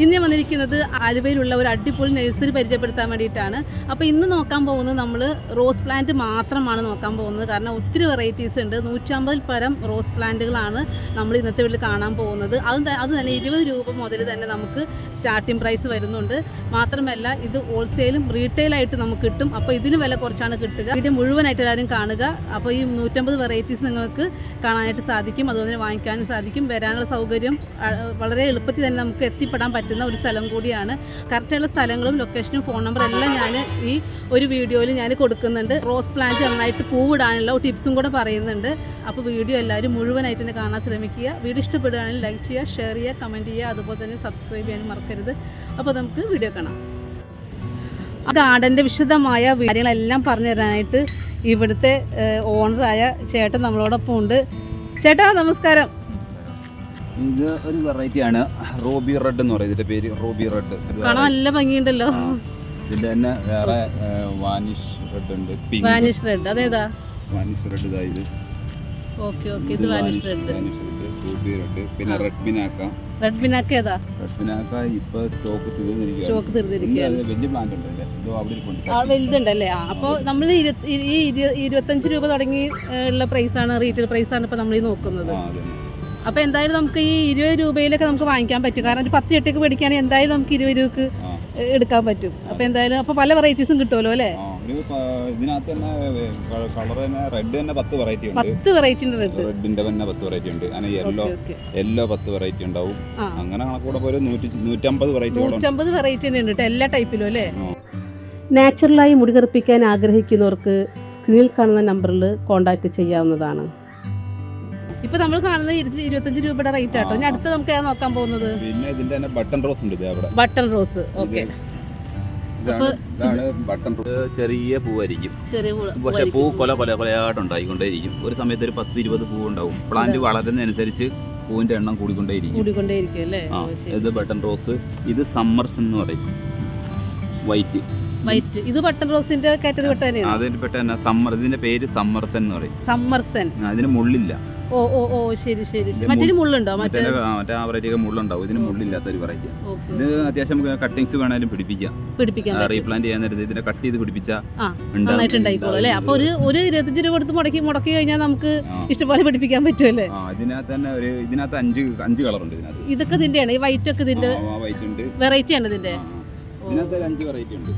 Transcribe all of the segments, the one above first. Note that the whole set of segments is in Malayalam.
ഇന്ന് ഞാൻ വന്നിരിക്കുന്നത് ആലുവയിലുള്ള ഒരു അടിപൊളി നഴ്സറി പരിചയപ്പെടുത്താൻ വേണ്ടിയിട്ടാണ്. അപ്പോൾ ഇന്ന് നോക്കാൻ പോകുന്നത് നമ്മൾ റോസ് പ്ലാന്റ് മാത്രമാണ് നോക്കാൻ പോകുന്നത്. കാരണം ഒത്തിരി വെറൈറ്റീസ് ഉണ്ട്. നൂറ്റമ്പതിൽ പരം റോസ് പ്ലാന്റുകളാണ് നമ്മൾ ഇന്നത്തെ വീട്ടിൽ കാണാൻ പോകുന്നത്. അത് അത് തന്നെ ഇരുപത് രൂപ മുതൽ തന്നെ നമുക്ക് സ്റ്റാർട്ടിംഗ് പ്രൈസ് വരുന്നുണ്ട്. മാത്രമല്ല ഇത് ഹോൾസെയിലും റീറ്റെയിലായിട്ട് നമുക്ക് കിട്ടും. അപ്പോൾ ഇതിന് വില കുറച്ചാണ് കിട്ടുക. വീഡിയോ മുഴുവനായിട്ട് എല്ലാവരും കാണുക. അപ്പോൾ ഈ നൂറ്റമ്പത് വെറൈറ്റീസ് നിങ്ങൾക്ക് കാണാനായിട്ട് സാധിക്കും. അതുപോലെ തന്നെ വാങ്ങിക്കാനും സാധിക്കും. വരാനുള്ള സൗകര്യം വളരെ എളുപ്പത്തിൽ തന്നെ നമുക്ക് എത്തിപ്പെടാൻ പറ്റുന്ന ഒരു സ്ഥലം കൂടിയാണ്. കറക്റ്റായുള്ള സ്ഥലങ്ങളും ലൊക്കേഷനും ഫോൺ നമ്പറും എല്ലാം ഞാൻ ഈ ഒരു വീഡിയോയിൽ ഞാൻ കൊടുക്കുന്നുണ്ട്. റോസ് പ്ലാന്റ് നന്നായിട്ട് പൂവിടാനുള്ള ടിപ്സും കൂടെ പറയുന്നുണ്ട്. അപ്പോൾ വീഡിയോ എല്ലാവരും മുഴുവനായിട്ട് തന്നെ കാണാൻ ശ്രമിക്കുക. വീഡിയോ ഇഷ്ടപ്പെടുകയാണെങ്കിൽ ലൈക്ക് ചെയ്യുക ഷെയർ ചെയ്യുക കമന്റ് ചെയ്യുക. അതുപോലെ തന്നെ സബ്സ്ക്രൈബ് ചെയ്യാൻ മറക്കരുത്. അപ്പോൾ നമുക്ക് വീഡിയോ കാണാം. ഗാർഡന്റെ വിശദമായ കാര്യങ്ങളെല്ലാം പറഞ്ഞു തരാനായിട്ട് ഇവിടുത്തെ ഓണറായ ചേട്ടൻ നമ്മളോടൊപ്പം ഉണ്ട്. ചേട്ടാ നമസ്കാരം. ഇത് ഒരു വെറൈറ്റി ആണ്. റോബി റെഡ് എന്ന് പറയും. ഇതിന്റെ പേര് റോബി റെഡ്. കാണാൻ നല്ല ഭംഗിയുണ്ടല്ലോ. ഇതിന്റെ തന്നെ വേറെ വാനിഷ് റെഡ് ഉണ്ട്. പിങ്ക്. Vanish red. അതേതാ? വാനിഷ് റെഡ് ഇതാ ഇത്. Okay okay. ഇത് വാനിഷ് റെഡ്. Ruby red. പിന്നെ. റെഡ് പിനാക്ക. റെഡ് പിനാക്ക ഏതാ? റെഡ് പിനാക്ക ഇപ്പൊ സ്റ്റോക്ക് തീർന്നിരിക്കുകയാണ്. സ്റ്റോക്ക് തീർന്നിരിക്കുകയാണ്. വലിയ പ്ലാന്റ് ഉണ്ട് അല്ലേ ഇതോ അവിടെ ഇരിപ്പുണ്ട്. ആ വലുതുണ്ടല്ലേ? അപ്പോൾ നമ്മൾ ഈ ഇരു- ഇരുപത്തഞ്ച് രൂപ തുടങ്ങി പ്രൈസ് ഉള്ള പ്രൈസാണ് റീറ്റെയിൽ പ്രൈസാണ് ഇപ്പോൾ നമ്മൾ ഈ നോക്കുന്നത്. ആ അതെ അപ്പോൾ എന്തായാലും നമുക്ക് ഈ ഇരുപത് രൂപയിലൊക്കെ നമുക്ക് വാങ്ങിക്കാൻ പറ്റും. കാരണം ഒരു പത്ത് ചട്ടിക്ക് മേടിക്കുകയാണെങ്കിൽ എന്തായാലും നമുക്ക് ഇരുപത് രൂപക്ക് എടുക്കാൻ പറ്റും. അപ്പോൾ എന്തായാലും അപ്പോൾ പല വെറൈറ്റീസും കിട്ടുമല്ലോ അല്ലേ? ഇതിനകത്ത് തന്നെ കളർ തന്നെ റെഡ് തന്നെ പത്ത് വെറൈറ്റി ഉണ്ട്. പത്ത് വെറൈറ്റി ഉണ്ട് റെഡ് റെഡിന്റെ തന്നെ പത്ത് വെറൈറ്റി ഉണ്ട്. അങ്ങനെ യെല്ലോ യെല്ലോ പത്ത് വെറൈറ്റി ഉണ്ടാവും. അങ്ങനെ കണക്കൂടെ ഒരു നൂറ്റി നൂറ്റമ്പത് വെറൈറ്റി നൂറ്റമ്പത് വെറൈറ്റി തന്നെ ഉണ്ട് കേട്ടോ എല്ലാ ടൈപ്പിലും അല്ലേ? നാച്ചുറലായി മുടി കറുപ്പിക്കാൻ ആഗ്രഹിക്കുന്നവർക്ക് സ്ക്രീനിൽ കാണുന്ന നമ്പറിൽ കോൺടാക്ട് ചെയ്യാവുന്നതാണ്. ഇപ്പൊ നമ്മൾ കാണുന്നത് ഇരുപത്തി- ഇരുപത്തഞ്ച് രൂപയുടെ റേറ്റ് ആട്ടോ. ഇനി അടുത്ത് നമുക്ക് ഏതാ നോക്കാൻ പോകുന്നത്? പിന്നെ ഇതിന്റെ തന്നെ ബട്ടൺ റോസ് ഉണ്ട് ബട്ടൺ റോസ് ഓക്കെ ചെറിയ പൂവായിരിക്കും. പക്ഷെ പൂ. കൊല കൊല കൊലയായിട്ട് ഉണ്ടായിക്കൊണ്ടേയിരിക്കും ഒരു സമയത്ത് ഒരു പത്ത് ഇരുപത് പൂ ഉണ്ടാവും. പ്ലാന്റ് വളരുന്നതനുസരിച്ച് പൂവിന്റെ എണ്ണം കൂടിക്കൊണ്ടേയിരിക്കും. ഇത് ബട്ടൺ റോസ് ഇത് സമ്മർസൺ എന്ന് പറയും. വൈറ്റ് വൈറ്റ് ഇത് ബട്ടൺ റോസിന്റെ കാറ്റഗറി പെട്ട അതിൽ പെട്ട സമ്മർ ഇതിന്റെ പേര് സമ്മർസൺ എന്ന് പറയും. സമ്മർസൺ അതിന് ഇതിന് മുള്ളില്ല. ഓ ഓ ഓ ശരി ശരി മറ്റൊരു മുള്ളുണ്ടോ? മറ്റേ മറ്റേ ആ, മറ്റേ ആ വെറൈറ്റി മുള്ളുണ്ടാവും. ഇതിന് മുള്ളില്ലാത്ത ഒരു വെറൈറ്റി ഇത് അത്യാവശ്യം കട്ടിങ്സ് വേണേലും പിടിപ്പിക്കാം. പിടിപ്പിക്കാൻ പറ്റും. റീപ്ലാന്റ് ചെയ്യാൻ നേരത്തെ ഇതിനെ കട്ട് ചെയ്ത് പിടിപ്പിച്ചാൽ നന്നായിട്ട് ഉണ്ടായിക്കോളും അല്ലേ? അപ്പൊ ഒരു ഒരു ഇരുപത്തഞ്ച് രൂപ കൊടുത്ത് മുടക്കി മുടക്കി കഴിഞ്ഞാൽ നമുക്ക് ഇഷ്ടപോലെ പിടിപ്പിക്കാൻ പറ്റുമല്ലേ ഇതിനകത്ത് തന്നെ ഒരു ഇതിനകത്ത് അഞ്ച് അഞ്ച് കളർ ഉണ്ട് ഇതിനകത്ത്. ഇതൊക്കെ ഇതിന്റെയാണ്. ഈ വൈറ്റ് ഒക്കെ ഇതിന്റെ വെറൈറ്റി ആണ് ഇതിന്റെ. ഇതിനകത്ത് അഞ്ച് വെറൈറ്റി ഉണ്ട്.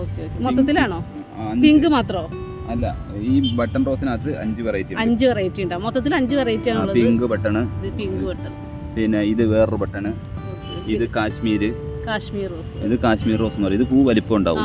ഓക്കെ മൊത്തത്തിലാണോ? പിങ്ക് മാത്രോ? അല്ല ഈ ബട്ടൺ റോസിനകത്ത് അഞ്ച് വെറൈറ്റി അഞ്ച് വെറൈറ്റി ഉണ്ടാവും മൊത്തത്തിൽ അഞ്ച് വെറൈറ്റി ആണ് പിങ്ക് ബട്ടൺ പിങ്ക് ബട്ടൺ പിന്നെ ഇത് വേറൊരു ബട്ടൺ ഇത് കാശ്മീര്. കാശ്മീർ റോസ് ഇത് കാശ്മീർ റോസ് എന്ന് പറയും. ഇത് പൂ വലിപ്പം ഉണ്ടാവും.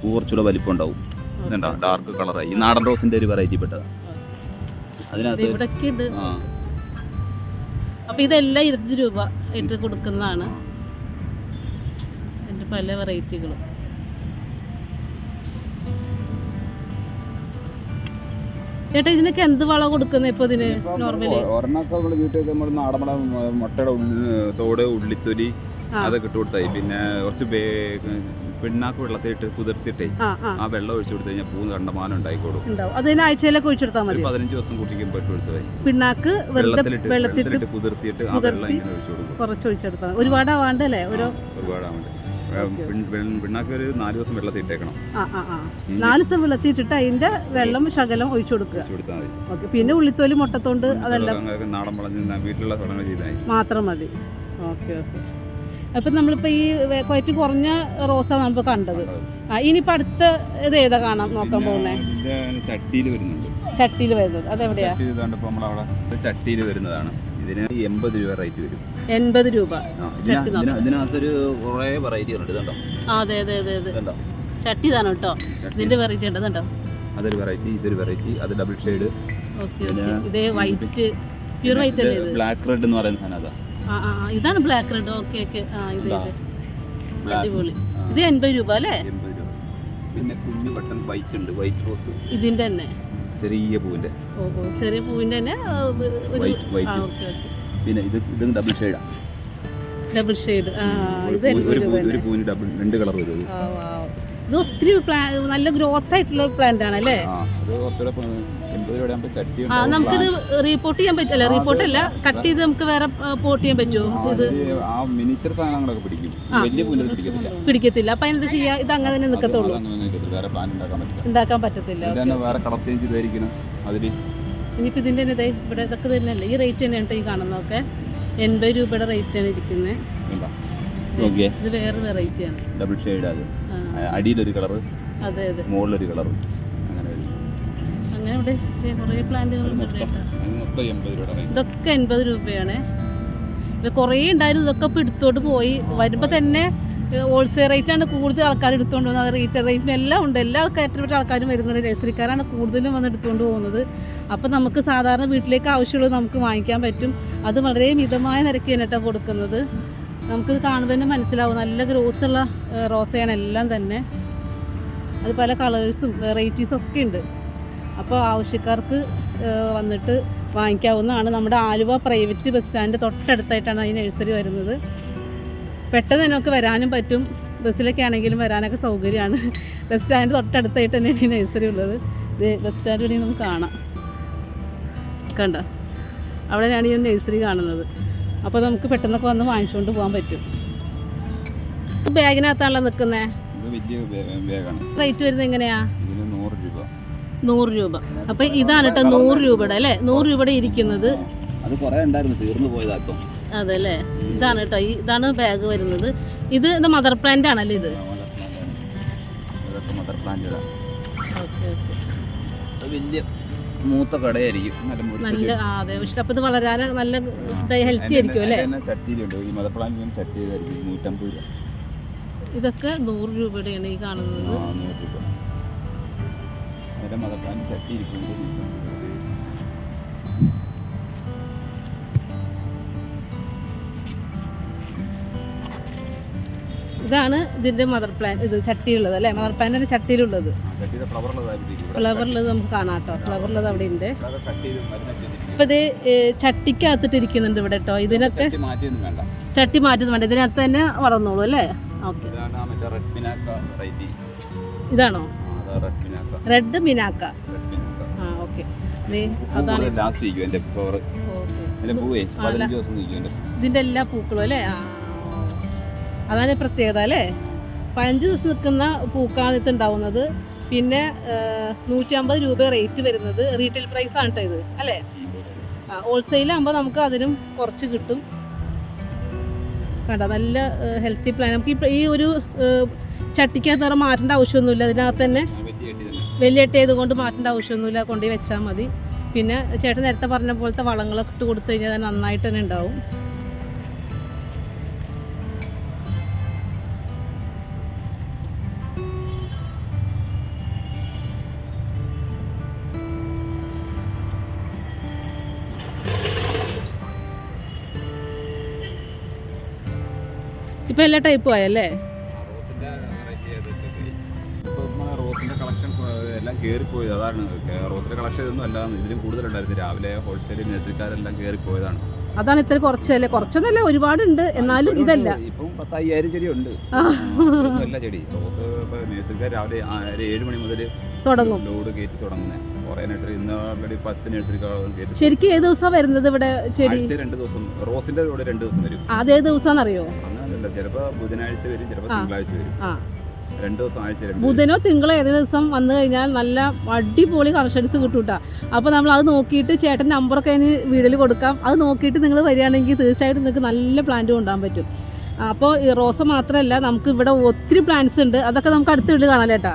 പൂ കുറച്ചുകൂടെ വലിപ്പം ഉണ്ടാവും. ഡാർക്ക് കളറായി ഈ നാടൻ റോസിന്റെ ഒരു വെറൈറ്റി പെട്ടതാണ് അതിനകത്ത് ആ. അപ്പൊ ഇതെല്ലാം ഇരുപത്തഞ്ച് രൂപ ഇട്ട് കൊടുക്കുന്നതാണ്. എന്റെ പല വെറൈറ്റികളും ചേട്ടാ ഇതിനൊക്കെ എന്ത് വളം കൊടുക്കുന്നത് ഇപ്പൊ ഇതിന് നോർമലി ഒരെണ്ണൊക്കെ നമ്മൾ വീട്ടിൽ നമ്മൾ നാടമട മുട്ടയുടെ തോട് ഉള്ളിത്തൊലി. അതൊക്കെ ഇട്ട് കൊടുത്തായി. പിന്നെ കുറച്ച് പിണ്ണാക്ക് വെള്ളത്തിലിട്ട് കുതിർത്തിട്ടേ ആ വെള്ളം ഒഴിച്ചു കൊടുത്തു കഴിഞ്ഞാൽ പൂ കണ്ടമാനം ഉണ്ടായിക്കോളും. അതിന് ആഴ്ചയിലൊക്കെ ഒഴിച്ചെടുത്താൽ മതി പതിനഞ്ച് ദിവസം ഇട്ട് കൊടുത്തതായി പിണ്ണാക്ക് വെള്ളത്തിൽ വെള്ളത്തിലിട്ട് കുതിർത്തിട്ട് ആ വെള്ളം ഇങ്ങനെ ഒഴിച്ചു കൊടുക്കും. കുറച്ച് ഒഴിച്ചെടുത്താൽ ഒരുപാട് ആവാണ്ടല്ലേ ഓരോ ആവാണ്ട് ഓക്കേ. പിണ്ണാക്ക് ഒരു നാല് ദിവസം വെള്ളത്തിൽ ഇട്ടേക്കണം. ആ ആ ആ. നാല് ദിവസം വെള്ളത്തിട്ടിട്ട് അതിന്റെ വെള്ളം ശകലം ഒഴിച്ചു കൊടുക്കുക. പിന്നെ ഉള്ളിത്തോലി മുട്ടത്തോണ്ട് അതെല്ലാം നാടൻ വളഞ്ഞ് വീട്ടിലുള്ള ചെയ്താൽ മാത്രം മതി. Okay okay. അപ്പം നമ്മളിപ്പോൾ ഈ വെ- കുറഞ്ഞ റോസാണ് നമ്മൾ കണ്ടത്. ആ ഇനിയിപ്പോൾ അടുത്ത ഇത് ഏതാ കാണാൻ നോക്കാൻ പോകുന്നത് ചട്ടിയിൽ വരുന്നുണ്ട്. ചട്ടിയിൽ വരുന്നത്. അതെവിടെയാണ് ചട്ടിയിൽ വരുന്നതാണ്. ഇതിന് എൺപത് രൂപ റേറ്റ് വരും. എൺപത് രൂപ. ഇതിനകത്തൊരു കുറേ വെറൈറ്റി ഉണ്ട്. ഇതുണ്ടോ അതെ അതെ അതെ അതെ. ചട്ടി ഇതാണ് കേട്ടോ. ഇതിന്റെ വെറൈറ്റി ഉണ്ട്. ഇതുണ്ടോ? അതൊരു വെറൈറ്റി ഇതൊരു വെറൈറ്റി അത് ഡബിൾ ഷെയ്ഡ് ഇതേ വൈറ്റ് പ്യൂർ വൈറ്റ് അല്ലേ ഇത് ബ്ലാക്ക് റെഡ് എന്ന് പറയുന്ന സാധനം അതാ. ഇതാണ് ബ്ലാക്ക് റെഡ് ഓക്കെ ഓക്കെ ആ ഇത്. അടിപൊളി. ഇത് എൺപത് രൂപ അല്ലേ? പിന്നെ കുഞ്ഞു ബട്ടൺ വൈറ്റ് ഉണ്ട്. വൈറ്റ് റോസ് ഇതിന്റെ തന്നെ. ചെറിയ പൂവിന്റെ ചെറിയ തന്നെ വൈറ്റ് പിന്നെ ഇത് ഇതും ഡബിൾ ഷെയ്ഡാ ഡബിൾ ഷെയ്ഡ് ആ ഇത് ഒരു പൂവിന് ഡബിൾ രണ്ട് കളർ വരും. ഇത് ഒത്തിരി നല്ല ഗ്രോത്ത് ആയിട്ടുള്ള പ്ലാന്റ് ആണ് അല്ലേ? ആ. നമുക്കിത് റീപോർട്ട് ചെയ്യാൻ പറ്റില്ല റീപോർട്ട് അല്ല കട്ട് ചെയ്ത് നമുക്ക് വേറെ പോർട്ട് ചെയ്യാൻ പറ്റുമോ? ഇത് പിടിക്കത്തില്ല. അപ്പൊ എന്താ ചെയ്യാ? ഇത് അങ്ങനെ തന്നെ. വേറെ ഉണ്ടാക്കാൻ പറ്റത്തില്ല. ഇനിയിപ്പോ ഇനിയിപ്പോൾ തന്നെ ഇവിടെ ഇതൊക്കെ തന്നെയല്ലേ? ഈ റേറ്റ് തന്നെയാണ് ഈ കാണുന്നതൊക്കെ എൺപത് രൂപയുടെ റേറ്റ് ആണ് ഇരിക്കുന്നത് ഓക്കെ ഇത് വേറെ വെറൈറ്റി ആണ്. ഡബിൾ ഷെയ്ഡ് അത്. അടിയിലൊരു കളറ് അതെ അതെ. മുകളിലൊരു കളറ് അങ്ങനെ അങ്ങനെ ഇവിടെ കുറേ പ്ലാന്റുകൾ അത് ഇതൊക്കെ എൺപത് രൂപയാണ്. ഇത് കുറേ ഉണ്ടായിരുന്നു ഇതൊക്കെ ഇപ്പോൾ എടുത്തോണ്ട് പോയി. വരുമ്പോൾ തന്നെ ഹോൾസെയിൽ റേറ്റാണ് കൂടുതൽ ആൾക്കാർ എടുത്തുകൊണ്ട് പോകുന്നത്. റീറ്റെയിൽ റേറ്റിന് എല്ലാം ഉണ്ട്. എല്ലാ ആൾക്കാരും ആൾക്കാരും വരുന്നുണ്ട് നഴ്സറിക്കാരാണ് കൂടുതലും വന്ന് എടുത്തുകൊണ്ട് പോകുന്നത്. അപ്പോൾ നമുക്ക് സാധാരണ വീട്ടിലേക്ക് ആവശ്യമുള്ളത് നമുക്ക് വാങ്ങിക്കാൻ പറ്റും. അത് വളരെ മിതമായ നിരക്കാണ് കേട്ടോ കൊടുക്കുന്നത്. നമുക്കിത് കാണുമ്പോൾ തന്നെ മനസ്സിലാവും. നല്ല ഗ്രോത്ത് ഉള്ള റോസയാണ് എല്ലാം തന്നെ. അത് പല കളേഴ്സും വെറൈറ്റീസും ഒക്കെ ഉണ്ട്. അപ്പോൾ ആവശ്യക്കാർക്ക് വന്നിട്ട് വാങ്ങിക്കാവുന്നതാണ്. നമ്മുടെ ആലുവ പ്രൈവറ്റ് ബസ് സ്റ്റാൻഡ് തൊട്ടടുത്തായിട്ടാണ് ഈ നഴ്സറി വരുന്നത്. പെട്ടെന്ന് നമുക്ക് വരാനും പറ്റും. ബസ്സിലൊക്കെ ആണെങ്കിലും വരാനൊക്കെ സൗകര്യമാണ്. ബസ് സ്റ്റാൻഡ് തൊട്ടടുത്തായിട്ട് തന്നെയാണ് ഈ നഴ്സറി ഉള്ളത്. ബസ് സ്റ്റാൻഡ് വഴി നമുക്ക് കാണാം. കണ്ട? അവിടെയാണ് ഈ നഴ്സറി കാണുന്നത്. അപ്പോൾ നമുക്ക് പെട്ടെന്നൊക്കെ വന്ന് വാങ്ങിച്ചുകൊണ്ട് പോകാൻ പറ്റും. ബാഗിനകത്താണല്ലോ നിൽക്കുന്നേ റേറ്റ് വരുന്നത് എങ്ങനെയാ? നൂറ് രൂപ. അപ്പൊ ഇതാണ് കേട്ടോ നൂറ് രൂപയുടെ അല്ലേ? നൂറ് രൂപയുടെ ഇരിക്കുന്നത്. അത് കുറേ ഉണ്ടായിരുന്നു തീർന്നു പോയതാ ഇപ്പം. അതെ അല്ലേ ഇതാണ് കേട്ടോ ഇതാണ് ബാഗ് വരുന്നത്. ഇത് ഇത് മദർ പ്ലാന്റ് ആണല്ലേ ഇത്? മദർ പ്ലാന്റ് വലിയ മൂത്ത കടയായിരിക്കും. നല്ല അതെ. പക്ഷെ ഇത് വളരാൻ ഹെൽത്തി ആയിരിക്കും അല്ലേ? ചട്ടിയിലുണ്ട് ഈ മദർ ചട്ടി ചെയ്തായിരിക്കും. നൂറ്റമ്പത് രൂപ. ഇതൊക്കെ നൂറ് രൂപയുടെയാണ് ഈ കാണുന്നത്. ആ നൂറ് രൂപ. അതിന്റെ ചട്ടി ഇരിക്കുന്നത് ഇതാണ് ഇതിന്റെ മദർ പ്ലാൻ ഇത് ചട്ടിയുള്ളത് അല്ലേ? മദർ പ്ലാന്റിന്റെ ചട്ടിയിലുള്ളത്. ഫ്ലവറിലത് നമുക്ക് കാണാം കേട്ടോ. ഫ്ലവറിലത് അവിടെ ഉണ്ട്. ഇപ്പൊ ഇത് ചട്ടിക്കകത്തിട്ടിരിക്കുന്നുണ്ട് ചട്ടിക്കകത്തിട്ട് ഇരിക്കുന്നുണ്ട് ഇവിടെ കേട്ടോ. ഇതിനൊക്കെ ചട്ടി മാറ്റിയൊന്നും വേണ്ട. ചട്ടി മാറ്റുന്നു വേണ്ട. ഇതിനകത്ത് തന്നെ വളർന്നോളൂ അല്ലേ? ഓക്കെ. ഇതാണ് റെഡ് മിനാക്ക ആ ഓക്കെ. അതാണ് ഇതിന്റെ എല്ലാ പൂക്കളും അല്ലേ? ആ അതാണ് പ്രത്യേകത അല്ലേ? പതിനഞ്ച് ദിവസം നിൽക്കുന്ന പൂക്കാണ് ഇത് ഉണ്ടാവുന്നത് പിന്നെ നൂറ്റി അമ്പത് രൂപ റേറ്റ് വരുന്നത് റീറ്റെയിൽ പ്രൈസ് ആണ് ഇത് അല്ലേ? ഹോൾസെയിലാകുമ്പോൾ നമുക്ക് അതിനും കുറച്ച് കിട്ടും. കണ്ട? നല്ല ഹെൽത്തി പ്ലാൻ. നമുക്ക് ഈ ഒരു ചട്ടിക്കകത്ത് വേറെ മാറ്റേണ്ട ആവശ്യമൊന്നുമില്ല. അതിനകത്ത് തന്നെ വലിയ ചെയ്തുകൊണ്ട് മാറ്റേണ്ട ആവശ്യമൊന്നുമില്ല. കൊണ്ടുപോയി വെച്ചാൽ മതി. പിന്നെ ചേട്ടൻ നേരത്തെ പറഞ്ഞ പോലത്തെ വളങ്ങളൊക്കെ ഇട്ട് കൊടുത്തു കഴിഞ്ഞാൽ നന്നായിട്ട് തന്നെ ഉണ്ടാവും. ഇപ്പം എല്ലാ ടൈപ്പും ആയല്ലേ? റോസിന്റെ കളക്ഷൻ എല്ലാം കയറിപ്പോയത് അതാണ്. റോസിന്റെ കളക്ഷൻ ഇതൊന്നും അല്ല. ഇതിലും കൂടുതലുണ്ടായിരുന്നു. രാവിലെ ഹോൾസെയിൽ കയറിപ്പോയതാണ് അതാണ് ഇത്ര കുറച്ചല്ലേ? കുറച്ചൊന്നല്ല ഒരുപാടുണ്ട്. എന്നാലും ഇതല്ല. ഉണ്ട്. ഇപ്പം പത്തയ്യായിരം ചെടി ഉണ്ട് ആ. അല്ല ചെടി. റോസ് രാവിലെ ഏഴ് മണി മുതൽ തുടങ്ങും. ലോഡ് കയറ്റി തുടങ്ങുന്നത് ശരിക്കും ഏത് ദിവസമാണ് വരുന്നത് ഇവിടെ ചെടി? രണ്ട് ദിവസം. റോസിന്റെ കൂടെ രണ്ട് ദിവസം വരും. അതേ ദിവസമാണെന്നറിയോ അങ്ങനെയല്ല ചിലപ്പോ ബുധനാഴ്ച വരും ചിലപ്പോ. തിങ്കളാഴ്ച വരും. ആ. രണ്ട് ദിവസം ആഴ്ച രണ്ട് ബുധനോ തിങ്കളോ ഏത് ദിവസം വന്നു കഴിഞ്ഞാൽ നല്ല അടിപൊളി കളക്ഷൻസ് കിട്ടും കേട്ടോ അപ്പോൾ നമ്മൾ അത് നോക്കിയിട്ട് ചേട്ടൻ നമ്പറൊക്കെ അതിന് വീടിൽ കൊടുക്കാം. അത് നോക്കിയിട്ട് നിങ്ങൾ വരികയാണെങ്കിൽ തീർച്ചയായിട്ടും നിങ്ങൾക്ക് നല്ല പ്ലാന്റ് കൊണ്ടുപോകാൻ പറ്റും. അപ്പോൾ ഈ റോസ മാത്രമല്ല നമുക്ക് ഇവിടെ ഒത്തിരി പ്ലാന്റ്സ് ഉണ്ട്. അതൊക്കെ നമുക്ക് അടുത്ത വീട്ടിൽ കാണാം കേട്ടാ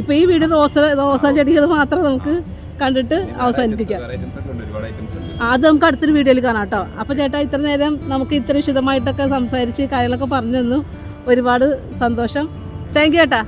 ഇപ്പോൾ ഈ വീട് റോസ റോസ ചെടികൾ മാത്രം നമുക്ക് കണ്ടിട്ട് അവസാനിപ്പിക്കാം. അത് നമുക്ക് അടുത്തൊരു വീഡിയോയിൽ കാണാം കേട്ടോ അപ്പോൾ ചേട്ടാ ഇത്ര നേരം നമുക്ക് ഇത്ര വിശദമായിട്ടൊക്കെ സംസാരിച്ച് കാര്യങ്ങളൊക്കെ പറഞ്ഞു തന്നു. ഒരുപാട് സന്തോഷം. താങ്ക് യു ചേട്ടാ